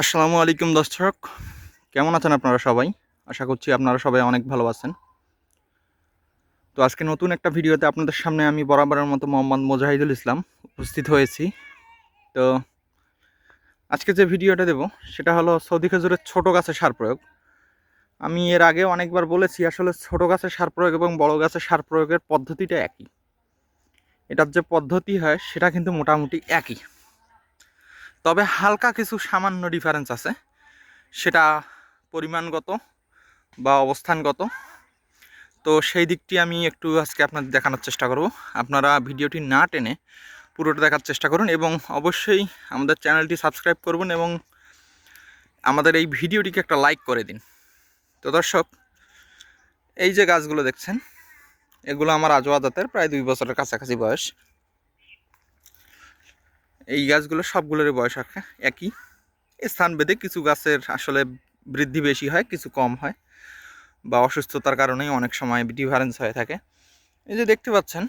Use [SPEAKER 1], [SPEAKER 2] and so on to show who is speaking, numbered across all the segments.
[SPEAKER 1] আসসালামু আলাইকুম দর্শক। কেমন আছেন আপনারা সবাই? আশা করছি আপনারা সবাই অনেক ভালো আছেন। তো আজকে নতুন একটা ভিডিওতে আপনাদের সামনে আমি বরাবরের মতো মোহাম্মদ মোজাহিদুল ইসলাম উপস্থিত হয়েছি। তো আজকে যে ভিডিওটা দেব, সেটা হলো সৌদি খেজুরের ছোটো গাছের সার প্রয়োগ। আমি এর আগে অনেকবার বলেছি, আসলে ছোটো গাছের সার প্রয়োগ এবং বড় গাছের সার প্রয়োগের পদ্ধতিটা একই। এটার যে পদ্ধতি হয়, সেটা কিন্তু মোটামুটি একই। তবে হালকা কিছু সামান্য ডিফারেন্স আছে। সেটা পরিমাণগত বা অবস্থানগত। তো সেই দিকটি আমি একটু আজকে আপনাদের দেখানোর চেষ্টা করব। আপনারা ভিডিওটি না টেনে পুরোটা দেখার চেষ্টা করুন এবং অবশ্যই আমাদের চ্যানেলটি সাবস্ক্রাইব করবেন এবং আমাদের এই ভিডিওটিকে একটা লাইক করে দিন। তো দর্শক, এই যে গাছগুলো দেখছেন, এগুলো আমার আজোয়া জাতের প্রায় দুই বছরের কাছাকাছি বয়স। এই গাছগুলো সবগুলোরই বয়স একই। স্থান ভেদে কিছু গাছের আসলে বৃদ্ধি বেশি হয়, কিছু কম হয় বা অসুস্থতার কারণেই অনেক সময় ডিফারেন্স হয়ে থাকে। এই যে দেখতে পাচ্ছেন,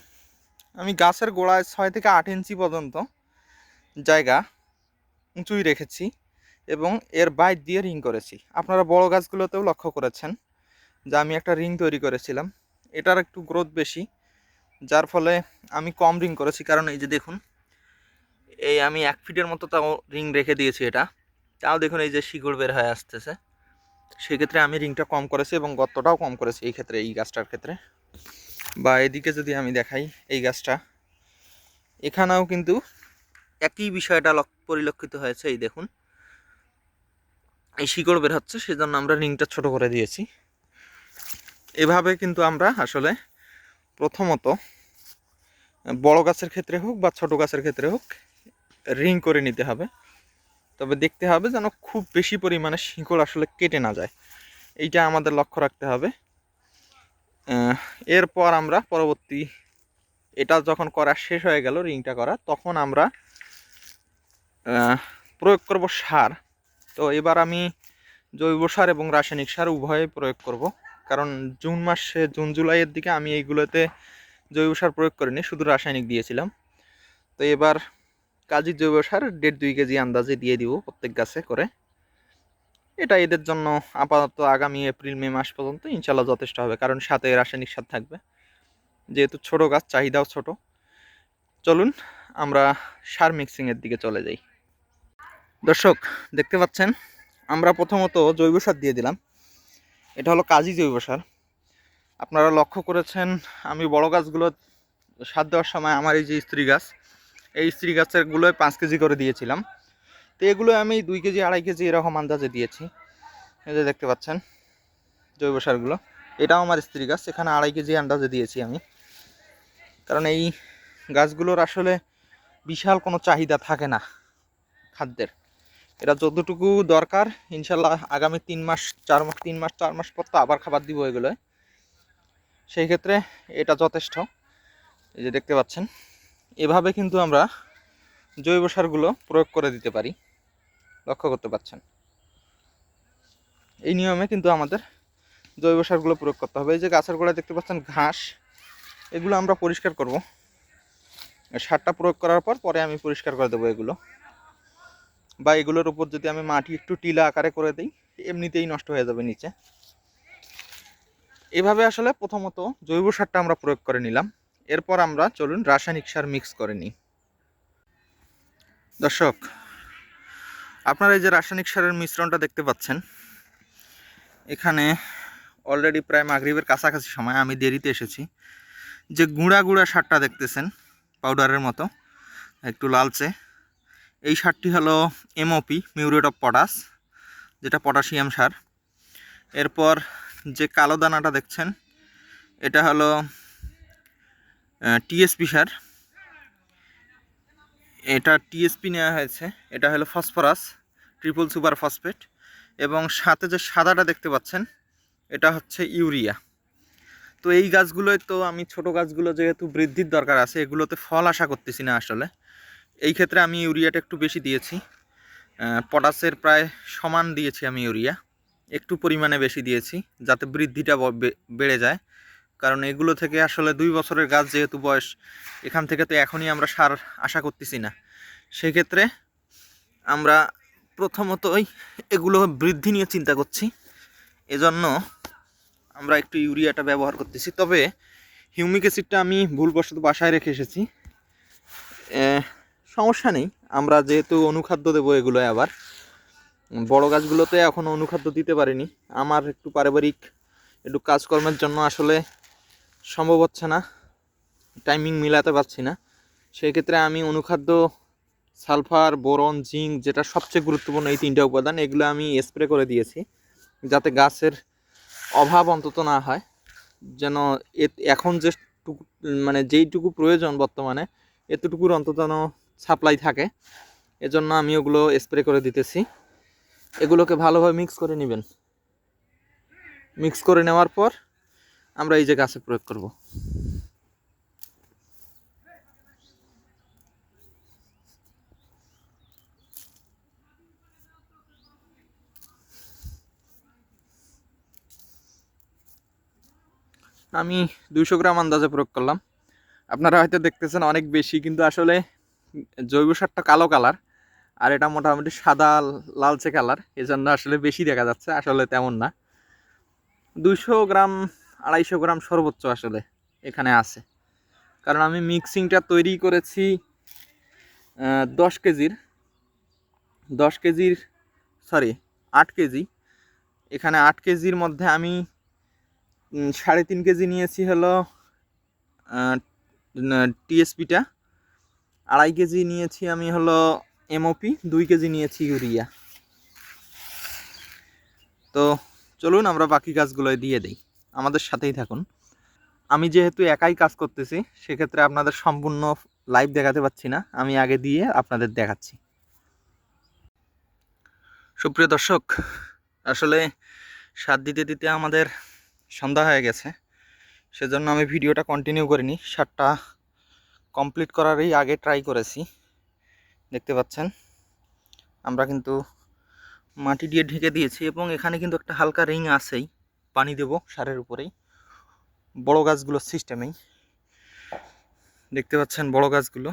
[SPEAKER 1] আমি গাছের গোড়ায় ছয় থেকে আট ইঞ্চি পর্যন্ত জায়গা উঁচুই রেখেছি এবং এর বাইর দিয়ে রিং করেছি। আপনারা বড় গাছগুলোতেও লক্ষ্য করেছেন যে আমি একটা রিং তৈরি করেছিলাম। এটার একটু গ্রোথ বেশি, যার ফলে আমি কম রিং করেছি। কারণ এই যে দেখুন এই আমি এক ফিটের মতো তাও রিং রেখে দিয়েছি এটা। তাও দেখুন এই যে শিকড় বের হয়ে আসতেছে। সেক্ষেত্রে আমি রিংটা কম করেছি এবং গর্তটাও কম করেছি এই ক্ষেত্রে, এই গাছটার ক্ষেত্রে। বা এদিকে যদি আমি দেখাই এই গাছটা, এখানেও কিন্তু একই বিষয়টা লক- পরিলক্ষিত হয়েছে, এই দেখুন। এই শিকড় বের হচ্ছে, সেজন্য আমরা রিংটা ছোট করে দিয়েছি। এভাবে কিন্তু আমরা আসলে প্রথমত বড় গাছের ক্ষেত্রে হোক বা ছোট গাছের ক্ষেত্রে হোক রিং করে নিতে হবে। তবে দেখতে হবে যেন খুব বেশি পরিমাণে শিকড় আসলে কেটে না যায়। এইটা আমাদের লক্ষ্য রাখতে হবে। এরপর আমরা পরবর্তী, এটা যখন করা শেষ হয়ে গেল রিংটা করা, তখন আমরা প্রয়োগ করব সার। তো এবার আমি জৈব সার এবং রাসায়নিক সার উভয়ে প্রয়োগ করব। কারণ জুন মাসে, জুন জুলাইয়ের দিকে আমি এইগুলোতে জৈব সার প্রয়োগ করিনি, শুধু রাসায়নিক দিয়েছিলাম। তো এবার কাজী জৈব সার দেড় দুই কেজি আন্দাজে দিয়ে দিব প্রত্যেক গাছে করে। এটা এদের জন্য আপাতত আগামী এপ্রিল, মে মাস পর্যন্ত ইনশাল্লাহ যথেষ্ট হবে, কারণ সাথে রাসায়নিক সার থাকবে। যেহেতু ছোট গাছ, চাহিদাও ছোট। চলুন আমরা সার মিক্সিংয়ের দিকে চলে যাই। দর্শক, দেখতে পাচ্ছেন, আমরা প্রথমত জৈব সার দিয়ে দিলাম। এটা হলো কাজী জৈব সার। আপনারা লক্ষ্য করেছেন, আমি বড় গাছগুলো সার দেওয়ার সময় আমার এই যে স্ত্রী গাছ এই স্ত্রী গাছের গুলোয় পাঁচ কেজি করে দিয়েছিলাম। তো এগুলো আমি দুই কেজি, আড়াই কেজি এরকম আন্দাজে দিয়েছি। এই যে দেখতে পাচ্ছেন, জৈব সারগুলো এটাও আমার স্ত্রী গাছ, এখানে আড়াই কেজি আন্দাজে দিয়েছি আমি। কারণ এই গাছগুলোর আসলে বিশাল কোনো চাহিদা থাকে না খাদ্যের। এটা যতটুকু দরকার, ইনশাল্লাহ আগামী তিন মাস, চার মাস, তিন মাস, চার মাস পর তো আবার খাবার দিব এগুলোয়। সেই ক্ষেত্রে এটা যথেষ্ট। এই যে দেখতে পাচ্ছেন এভাবে কিন্তু আমরা জৈব সারগুলো প্রয়োগ করে দিতে পারি। লক্ষ্য করতে পারছেন এই নিয়মে কিন্তু আমাদের জৈব সারগুলো প্রয়োগ করতে হবে। এই যে গাছের গোড়ায় দেখতে পাচ্ছেন ঘাস, এগুলো আমরা পরিষ্কার করব। সারটা প্রয়োগ করার পর পরে আমি পরিষ্কার করে দেবো এগুলো। বা এগুলোর উপর যদি আমি মাটি একটু টিলা আকারে করে দিই, এমনিতেই নষ্ট হয়ে যাবে নিচে। এভাবে আসলে প্রথমত জৈব সারটা আমরা প্রয়োগ করে নিলাম। এরপর আমরা চলুন রাসায়নিক সার মিক্স করে নিই। দর্শক, আপনারা এই যে রাসায়নিক সারের মিশ্রণটা দেখতে পাচ্ছেন, এখানে অলরেডি প্রায় মাগরিবের কাছাকাছি সময়, আমি দেরিতে এসেছি। যে গুঁড়া গুঁড়া সারটা দেখতেছেন পাউডারের মতো, একটু লালচে, এই সারটি হলো এমওপি মিউরেট অফ পটাশ যেটা পটাশিয়াম সার। এরপর যে কালো দানাটা দেখছেন, এটা হলো টিএসপি সার। এটা টিএসপি নেওয়া হয়েছে। এটা হলো ফসফরাস, ট্রিপল সুপার ফসফেট এবং সাথে যে সাদাটা দেখতে পাচ্ছেন, এটা হচ্ছে ইউরিয়া। তো এই গাছগুলোয় তো আমি ছোট গাছগুলো যেহেতু বৃদ্ধির দরকার আছে, এগুলোতে ফল আশা করতেছি না আসলে। এই ক্ষেত্রে আমি ইউরিয়াটা একটু বেশি দিয়েছি। পটাশের প্রায় সমান দিয়েছি আমি ইউরিয়া। একটু পরিমাণে বেশি দিয়েছি যাতে বৃদ্ধিটা বেড়ে যায়। কারণ এগুলো থেকে আসলে দুই বছরের গাছ যেহেতু বয়স, এখান থেকে তো এখনই আমরা সার আশা করতেছি না। সেক্ষেত্রে আমরা প্রথমতই এগুলো বৃদ্ধি নিয়ে চিন্তা করছি। এজন্য আমরা একটু ইউরিয়াটা ব্যবহার করতেছি। তবে হিউমিক অ্যাসিডটা আমি ভুলবশত বাসায় রেখে এসেছি। সমস্যা নেই, আমরা যেহেতু অনুখাদ্য দেবো এগুলো আবার। বড় গাছগুলোতে এখনও অনুখাদ্য দিতে পারিনি। আমার একটু পারিবারিক একটু কাজকর্মের জন্য আসলে সম্ভব হচ্ছে না। টাইমিং মিলাতে পারছি না। সেই ক্ষেত্রে আমি অনুখাদ্য, সালফার, বোরন, জিঙ্ক যেটা সবচেয়ে গুরুত্বপূর্ণ এই তিনটা উপাদান, এগুলো আমি স্প্রে করে দিয়েছি যাতে গাছের অভাব অন্তত না হয়। যেন এখন যে টুকু মানে যেইটুকু প্রয়োজন বর্তমানে, এতটুকুর অন্তত সাপ্লাই থাকে। এজন্য আমি ওগুলো স্প্রে করে দিতেছি। এগুলোকে ভালোভাবে মিক্স করে নেবেন। মিক্স করে নেওয়ার পর আমরা এই যে গাছে প্রয়োগ করব। আমি দুইশো গ্রাম আন্দাজে প্রয়োগ করলাম। আপনারা হয়তো দেখতেছেন অনেক বেশি, কিন্তু আসলে জৈব সারটা কালো কালার, আর এটা মোটামুটি সাদা, লালচে কালার, এজন্য আসলে বেশি দেখা যাচ্ছে, আসলে তেমন না। দুইশো গ্রাম আড়াইশো গ্রাম সর্বোচ্চ আসলে এখানে আছে। কারণ আমি মিক্সিংটা তৈরি করেছি দশ কেজির দশ কেজির সরি আট কেজি। এখানে আট কেজির মধ্যে আমি সাড়ে তিন কেজি নিয়েছি হলো টিএসপিটা আড়াই কেজি নিয়েছি আমি হলো এমওপি দুই কেজি নিয়েছি ইউরিয়া। তো চলুন আমরা বাকি কাজগুলো দিয়ে দিই। আমাদের সাথেই থাকুন। আমি যেহেতু একাই কাজ করতেছি, সেক্ষেত্রে আপনাদের সম্পূর্ণ লাইভ দেখাতে পাচ্ছি না। আমি আগে দিয়ে আপনাদের দেখাচ্ছি। সুপ্রিয় দর্শক, আসলে সার দিতে দিতে আমাদের সন্ধ্যা হয়ে গেছে। সেজন্য আমি ভিডিওটা কন্টিনিউ করিনি। সারটা কমপ্লিট করারই আগে ট্রাই করেছি। দেখতে পাচ্ছেন, আমরা কিন্তু মাটি দিয়ে ঢেকে দিয়েছি এবং এখানে কিন্তু একটা হালকা রিং আছেই। পানি দেব সারের উপরেই। বড় গাছগুলোর সিস্টেমেই দেখতে পাচ্ছেন বড় গাছগুলো।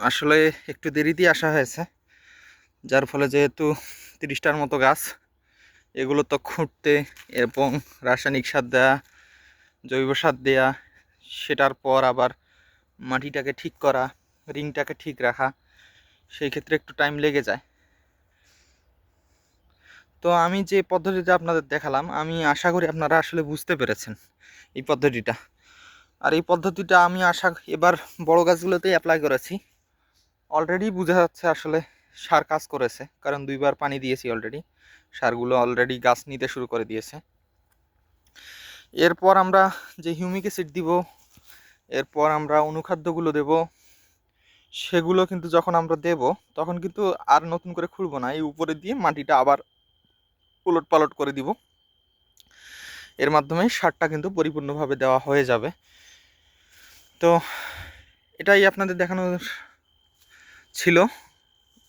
[SPEAKER 1] আসলে একটু দেরিতেই আসা হয়েছে, যার ফলে যেহেতু তিরিশটার মতো গাছ, এগুলো তো খুঁটতে এবং রাসায়নিক সার দেওয়া জৈব সার দেওয়া সেটার পর আবার মাটিটাকে ঠিক করা, রিংটাকে ঠিক রাখা, সেই ক্ষেত্রে একটু টাইম লেগে যায়। তো আমি যে পদ্ধতিটা আপনাদের দেখালাম, আমি আশা করি আপনারা আসলে বুঝতে পেরেছেন এই পদ্ধতিটা। আর এই পদ্ধতিটা আমি আশা এবার বড় গাছগুলোতেই অ্যাপ্লাই করেছি। অলরেডি বোঝা যাচ্ছে আসলে সার কাজ করেছে, কারণ দুইবার পানি দিয়েছি অলরেডি সারগুলো অলরেডি গাছ নিতে শুরু করে দিয়েছে। এরপর আমরা যে হিউমিক অ্যাসিড দিব, এরপর আমরা অনুখাদ্যগুলো দেব। সেগুলো কিন্তু যখন আমরা দেব, তখন কিন্তু আর নতুন করে খুঁড়বো না, এই উপরে দিয়ে মাটিটা আবার উলট পালট করে দিব। এর মাধ্যমে সারটা কিন্তু পরিপূর্ণভাবে দেওয়া হয়ে যাবে। তো এটাই আপনাদের দেখানোর ছিল।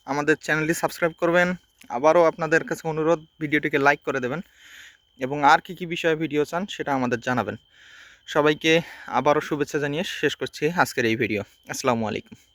[SPEAKER 1] আমাদের চ্যানেলটি সাবস্ক্রাইব করবেন। আবারও আপনাদের কাছে অনুরোধ, ভিডিওটিকে লাইক করে দেবেন এবং আর কি কি বিষয়ে ভিডিও চান সেটা আমাদের জানাবেন। সবাইকে আবারও শুভেচ্ছা জানিয়ে শেষ করছি আজকের এই ভিডিও। আসসালামু আলাইকুম।